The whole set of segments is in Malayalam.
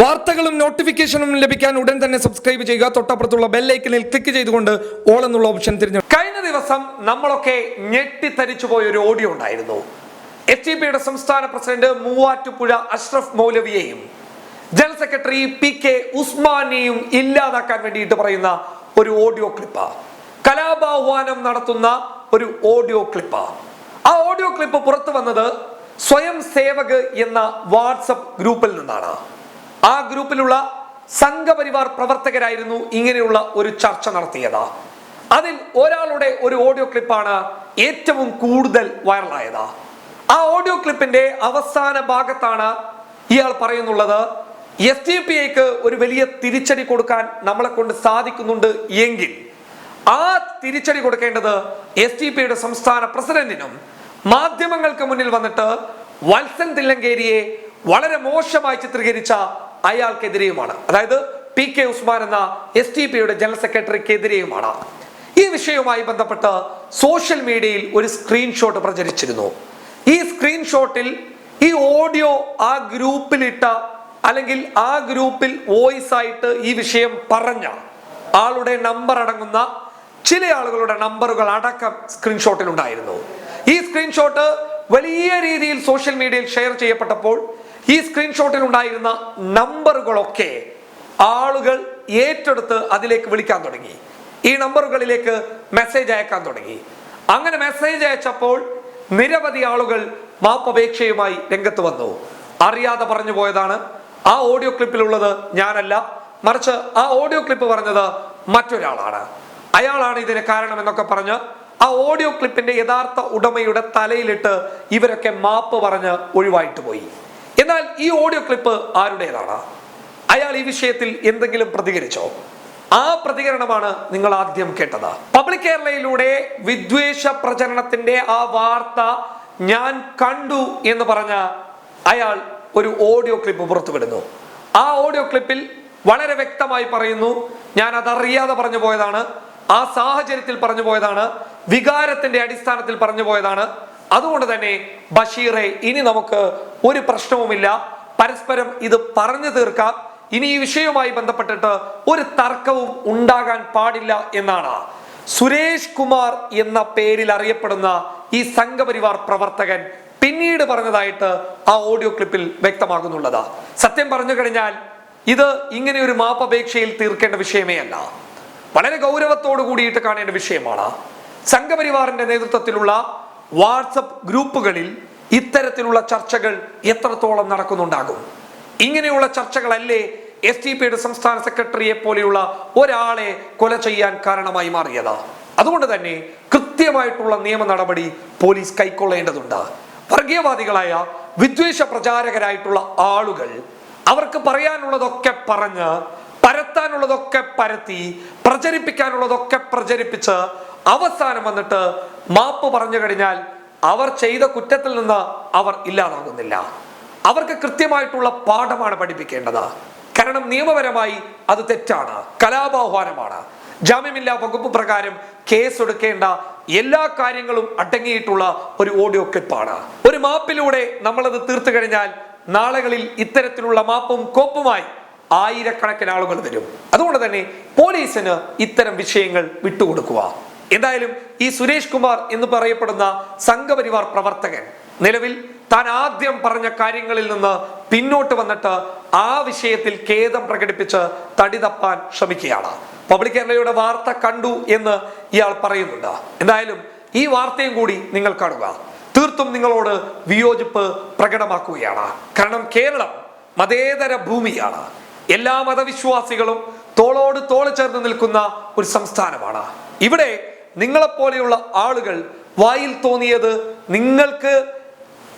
വാർത്തകളും നോട്ടിഫിക്കേഷനും ലഭിക്കാൻ ഉടൻ തന്നെ സബ്സ്ക്രൈബ് ചെയ്യുക. തൊട്ടപ്പുറത്തുള്ള ബെല്ലൈക്കനിൽ ക്ലിക്ക് ചെയ്തുകൊണ്ട് ഓൾ എന്നുള്ള ഓപ്ഷൻ തിരഞ്ഞെടുക്കുക കഴിഞ്ഞ ദിവസം നമ്മളൊക്കെ ഞെട്ടിത്തരിച്ചു പോയ ഒരു ഓഡിയോ ഉണ്ടായിരുന്നു എസ് ടി പിയുടെ സംസ്ഥാന പ്രസിഡന്റ് മൂവാറ്റുപുഴ അഷ്റഫ് മൗലവിയെയും ജനറൽ സെക്രട്ടറി പി കെ ഉസ്മാനെയും ഇല്ലാതാക്കാൻ വേണ്ടിയിട്ട് പറയുന്ന ഒരു ഓഡിയോ ക്ലിപ്പ് കലാപാഹ്വാനം നടത്തുന്ന ഒരു ഓഡിയോ ക്ലിപ്പ് ആ ഓഡിയോ ക്ലിപ്പ് പുറത്തു വന്നത് സ്വയം സേവക് എന്ന വാട്സപ്പ് ഗ്രൂപ്പിൽ നിന്നാണ്. ആ ഗ്രൂപ്പിലുള്ള സംഘപരിവാർ പ്രവർത്തകരായിരുന്നു ഇങ്ങനെയുള്ള ഒരു ചർച്ച നടത്തിയത്. അതിൽ ഒരാളുടെ ഒരു ഓഡിയോ ക്ലിപ്പാണ് ഏറ്റവും കൂടുതൽ വൈറലായത്. ആ ഓഡിയോ ക്ലിപ്പിന്റെ അവസാന ഭാഗത്താണ് ഇയാൾ പറയുന്നുള്ളത് എസ് ഡി പി ഐക്ക് ഒരു വലിയ തിരിച്ചടി കൊടുക്കാൻ നമ്മളെ കൊണ്ട് സാധിക്കുന്നുണ്ട് എങ്കിൽ ആ തിരിച്ചടി കൊടുക്കേണ്ടത് എസ് ടി പിയുടെ സംസ്ഥാന പ്രസിഡന്റിനും മാധ്യമങ്ങൾക്ക് മുന്നിൽ വന്നിട്ട് വത്സൻ തില്ലങ്കേരിയെ വളരെ മോശമായി ചിത്രീകരിച്ച അയാൾക്കെതിരെയുമാണ്. അതായത് പി കെ ഉസ്മാൻ എന്ന എസ് ടി പിയുടെ ജനറൽ സെക്രട്ടറിക്കെതിരെയുമാണ്. ഈ വിഷയവുമായി ബന്ധപ്പെട്ട് സോഷ്യൽ മീഡിയയിൽ ഒരു സ്ക്രീൻഷോട്ട് പ്രചരിച്ചിരുന്നു. ഈ സ്ക്രീൻഷോട്ടിൽ ഈ ഓഡിയോ ആ ഗ്രൂപ്പിലിട്ട അല്ലെങ്കിൽ ആ ഗ്രൂപ്പിൽ വോയിസ് ആയിട്ട് ഈ വിഷയം പറഞ്ഞ ആളുടെ നമ്പർ അടങ്ങുന്ന ചില ആളുകളുടെ നമ്പറുകൾ അടക്കം സ്ക്രീൻഷോട്ടിൽ ഉണ്ടായിരുന്നു ഈ സ്ക്രീൻഷോട്ട് വലിയ രീതിയിൽ സോഷ്യൽ മീഡിയയിൽ ഷെയർ ചെയ്യപ്പെട്ടപ്പോൾ ഈ സ്ക്രീൻഷോട്ടിൽ ഉണ്ടായിരുന്ന നമ്പറുകളൊക്കെ ആളുകൾ ഏറ്റെടുത്ത് അതിലേക്ക് വിളിക്കാൻ തുടങ്ങി. ഈ നമ്പറുകളിലേക്ക് മെസ്സേജ് അയക്കാൻ തുടങ്ങി. അങ്ങനെ മെസ്സേജ് അയച്ചപ്പോൾ നിരവധി ആളുകൾ മാപ്പപേക്ഷയുമായി രംഗത്ത് വന്നു. അറിയാതെ പറഞ്ഞു പോയതാണ്. ആ ഓഡിയോ ക്ലിപ്പിലുള്ളത് ഞാനല്ല. മറിച്ച് ആ ഓഡിയോ ക്ലിപ്പ് പറഞ്ഞത് മറ്റൊരാളാണ്. അയാളാണ് ഇതിന് കാരണം എന്നൊക്കെ പറഞ്ഞ് ആ ഓഡിയോ ക്ലിപ്പിന്റെ യഥാർത്ഥ ഉടമയുടെ തലയിലിട്ട് ഇവരൊക്കെ മാപ്പ് പറഞ്ഞ് ഒഴിവായിട്ട് പോയി. എന്നാൽ ഈ ഓഡിയോ ക്ലിപ്പ് ആരുടേതാണ്? അയാൾ ഈ വിഷയത്തിൽ എന്തെങ്കിലും പ്രതികരിച്ചോ? ആ പ്രതികരണമാണ് നിങ്ങൾ ആദ്യം കേട്ടത്. പബ്ലിക് കേരളയിലൂടെ വിദ്വേഷ പ്രചരണത്തിന്റെ ആ വാർത്ത ഞാൻ കണ്ടു എന്ന് പറഞ്ഞ അയാൾ ഒരു ഓഡിയോ ക്ലിപ്പ് പുറത്തുവിടുന്നു. ആ ഓഡിയോ ക്ലിപ്പിൽ വളരെ വ്യക്തമായി പറയുന്നു ഞാൻ അതറിയാതെ പറഞ്ഞു പോയതാണ് ആ സാഹചര്യത്തിൽ പറഞ്ഞു പോയതാണ് വികാരത്തിന്റെ അടിസ്ഥാനത്തിൽ പറഞ്ഞു പോയതാണ് അതുകൊണ്ട് തന്നെ ബഷീറെ ഇനി നമുക്ക് ഒരു പ്രശ്നവുമില്ല. പരസ്പരം ഇത് പറഞ്ഞു തീർക്കാം. ഇനി ഈ വിഷയവുമായി ബന്ധപ്പെട്ടിട്ട് ഒരു തർക്കവും ഉണ്ടാകാൻ പാടില്ല എന്നാണ്. സുരേഷ് കുമാർ എന്ന പേരിൽ അറിയപ്പെടുന്ന ഈ സംഘപരിവാർ പ്രവർത്തകൻ പിന്നീട് പറഞ്ഞതായിട്ട് ആ ഓഡിയോ ക്ലിപ്പിൽ വ്യക്തമാകുന്നുള്ളത്. സത്യം പറഞ്ഞു കഴിഞ്ഞാൽ ഇത് ഇങ്ങനെ ഒരു മാപ്പപേക്ഷയിൽ തീർക്കേണ്ട വിഷയമേ അല്ല. വളരെ ഗൗരവത്തോടു കൂടിയിട്ട് കാണേണ്ട വിഷയമാണ്. സംഘപരിവാറിന്റെ നേതൃത്വത്തിലുള്ള വാട്സപ്പ് ഗ്രൂപ്പുകളിൽ ഇത്തരത്തിലുള്ള ചർച്ചകൾ എത്രത്തോളം നടക്കുന്നുണ്ടാകും? ഇങ്ങനെയുള്ള ചർച്ചകളല്ലേ എസ് ടി പിയുടെ സംസ്ഥാന സെക്രട്ടറിയെ പോലെയുള്ള ഒരാളെ കൊല ചെയ്യാൻ കാരണമായി മാറിയത്. അതുകൊണ്ട് തന്നെ കൃത്യമായിട്ടുള്ള നിയമ നടപടി പോലീസ് കൈക്കൊള്ളേണ്ടതുണ്ട്. വർഗീയവാദികളായ വിദ്വേഷ പ്രചാരകരായിട്ടുള്ള ആളുകൾ അവർക്ക് പറയാനുള്ളതൊക്കെ പറഞ്ഞ് പരത്താനുള്ളതൊക്കെ പരത്തി പ്രചരിപ്പിക്കാനുള്ളതൊക്കെ പ്രചരിപ്പിച്ച് അവസാനം വന്നിട്ട് മാപ്പ് പറഞ്ഞു കഴിഞ്ഞാൽ അവർ ചെയ്ത കുറ്റത്തിൽ നിന്ന് അവർ ഇല്ലാതാകുന്നില്ല. അവർക്ക് കൃത്യമായിട്ടുള്ള പാഠമാണ് പഠിപ്പിക്കേണ്ടത്. കാരണം നിയമപരമായി അത് തെറ്റാണ്. കലാപാഹ്വാനമാണ് ജാമ്യമില്ലാ വകുപ്പ് പ്രകാരം കേസ് എടുക്കേണ്ട എല്ലാ കാര്യങ്ങളും അടങ്ങിയിട്ടുള്ള ഒരു ഓഡിയോ ക്ലിപ്പാണ്. ഒരു മാപ്പിലൂടെ നമ്മളത് തീർത്തു കഴിഞ്ഞാൽ നാളുകളിൽ ഇത്തരത്തിലുള്ള മാപ്പും കോപ്പുമായി ആയിരക്കണക്കിന് ആളുകൾ വരും. അതുകൊണ്ട് തന്നെ പോലീസിന് ഇത്തരം വിഷയങ്ങൾ വിട്ടുകൊടുക്കുക. എന്തായാലും ഈ സുരേഷ് കുമാർ എന്ന് പറയപ്പെടുന്ന സംഘപരിവാർ പ്രവർത്തകൻ നിലവിൽ താൻ ആദ്യം പറഞ്ഞ കാര്യങ്ങളിൽ നിന്ന് പിന്നോട്ട് വന്നിട്ട് ആ വിഷയത്തിൽ ഖേദം പ്രകടിപ്പിച്ച് തടി തപ്പാൻ ശ്രമിക്കുകയാണ്. പബ്ലിക് കേരളയുടെ വാർത്ത കണ്ടു എന്ന് ഇയാൾ പറയുന്നുണ്ട്. എന്തായാലും ഈ വാർത്തയും കൂടി നിങ്ങൾ കാണുക. തീർത്തും നിങ്ങളോട് വിയോജിപ്പ് പ്രകടമാക്കുകയാണ്. കാരണം കേരളം മതേതര ഭൂമിയാണ്. എല്ലാ മതവിശ്വാസികളും തോളോട് തോൾ ചേർന്ന് നിൽക്കുന്ന ഒരു സംസ്ഥാനമാണ്. ഇവിടെ നിങ്ങളെപ്പോലെയുള്ള ആളുകൾ വായിൽ തോന്നിയത് നിങ്ങൾക്ക്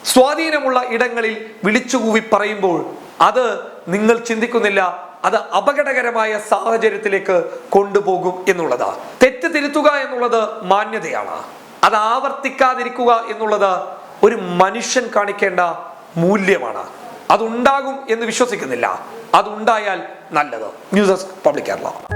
സ്വാധീനമുള്ള ഇടങ്ങളിൽ വിളിച്ചുകൂവി പറയുമ്പോൾ അത് നിങ്ങൾ ചിന്തിക്കുന്നില്ല അത് അപകടകരമായ സാഹചര്യത്തിലേക്ക് കൊണ്ടുപോകും എന്നുള്ളതാ. തെറ്റ് തിരുത്തുക എന്നുള്ളത് മാന്യതയാണ്. അത് ആവർത്തിക്കാതിരിക്കുക എന്നുള്ളത് ഒരു മനുഷ്യൻ കാണിക്കേണ്ട മൂല്യമാണ്. അതുണ്ടാകും എന്ന് വിശ്വസിക്കുന്നില്ല. അതുണ്ടായാൽ നല്ലത്. News desk public Kerala.